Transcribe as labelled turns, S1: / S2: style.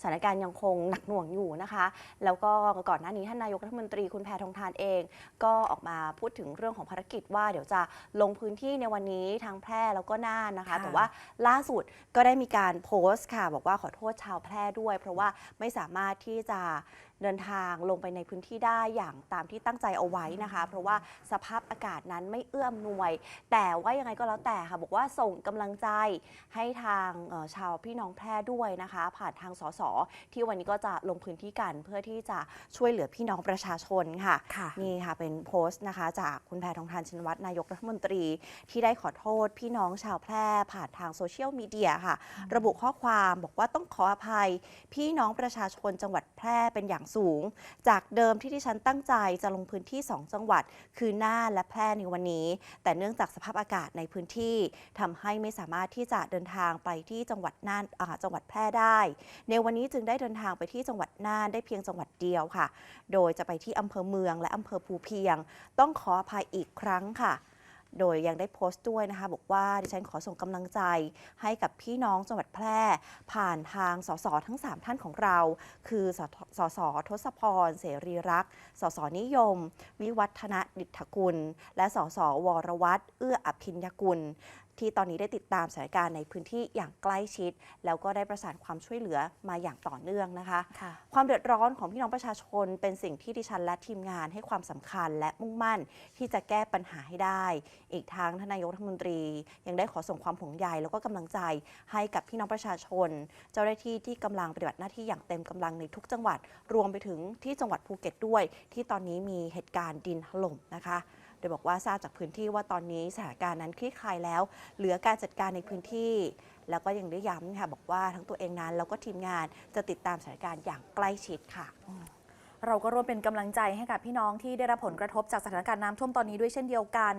S1: สถานการณ์ยังคงหนักหน่วงอยู่นะคะ แล้วก็ก่อนหน้านี้ท่านนายกรัฐมนตรีคุณแพทองทานเอง ก็ออกมาพูดถึงเรื่องของภารกิจว่าเดี๋ยวจะลงพื้นที่ในวันนี้ทางแพร่แล้วก็น่านนะคะ
S2: ค่ะ
S1: แต่ว่าล่าสุดก็ได้มีการโพสต์ค่ะ บอกว่าขอโทษชาวแพร่ด้วย เพราะว่าไม่สามารถที่จะ เดินทางลงไปในพื้นที่ได้อย่างตามที่ตั้งใจเอาไว้นะคะ เพราะว่าสภาพอากาศนั้นไม่เอื้อมหน่วย แต่ว่ายังไงก็แล้วแต่ค่ะ บอกว่าส่งกำลังใจให้ทางเอ่อชาวพี่น้องแพร่ด้วยนะคะ ผ่านทางสสที่วันนี้ก็จะลงพื้นที่กันเพื่อที่จะช่วยเหลือพี่น้องประชาชนค่ะ
S2: ค่ะ
S1: นี่ค่ะเป็นโพสต์นะคะ จากคุณแพทองทานชินวัตรนายกรัฐมนตรี ที่ได้ขอโทษพี่น้องชาวแพร่ผ่านทางโซเชียลมีเดียค่ะ ระบุข้อความบอกว่าต้องขออภัย พี่น้องประชาชนจังหวัดแพร่เป็นอย่างสูง จากเดิมที่ที่ฉันตั้งใจจะลงพื้นที่ 2 จังหวัด คือน่านและแพร่ในวันนี้ แต่เนื่องจากสภาพอากาศในพื้นที่ทำให้ไม่สามารถที่จะเดินทางไปที่จังหวัดน่านจังหวัดแพร่ได้ ในวันนี้จึงได้เดินทางไปที่จังหวัดน่านได้เพียงจังหวัดเดียวค่ะ โดยจะไปที่อำเภอเมืองและอำเภอภูเพียง ต้องขออภัยอีกครั้งค่ะ โดยยังได้โพสต์ด้วยนะคะ บอกว่าดิฉันขอส่งกำลังใจให้กับพี่น้องจังหวัดแพร่ ผ่านทางสสทั้ง 3 ท่านของเรา คือสสสทศพร เสรีรักษ์สสนิยม วิวัฒนดิษฐกุล และสสวรวัตรเอื้ออภินยกุล ที่ตอนนี้ได้ติดตามสถานการณ์ในพื้นที่อย่างใกล้ชิด แล้วก็ได้ประสานความช่วยเหลือมาอย่างต่อเนื่องนะคะ
S2: ค่ะ
S1: ความเดือดร้อนของพี่น้องประชาชน เป็นสิ่งที่ดิฉันและทีมงานให้ความสำคัญและมุ่งมั่นที่จะแก้ปัญหาให้ได้ อีกทั้งทานนายกรัฐมนตรี ยังได้ขอส่งความห่วงใยแล้วก็กำลังใจให้กับพี่น้องประชาชน เจ้าหน้าที่ที่กำลังปฏิบัติหน้าที่อย่างเต็มกำลังในทุกจังหวัด รวมไปถึงที่จังหวัดภูเก็ตด้วย ที่ตอนนี้มีเหตุการณ์ดินถล่มนะคะ โดยบอกว่าทราบจากพื้นที่ว่าตอนนี้สถานการณ์นั้นคลี่คลายแล้ว เหลือการจัดการในพื้นที่ แล้วก็ยังได้ย้ำค่ะบอกว่าทั้งตัวเองนั้นแล้วก็ทีมงานจะติดตามสถานการณ์อย่างใกล้ชิดค่ะ
S2: เราก็ร่วมเป็นกำลังใจให้กับพี่น้องที่ได้รับผลกระทบจากสถานการณ์น้ำท่วมตอนนี้ด้วยเช่นเดียวกัน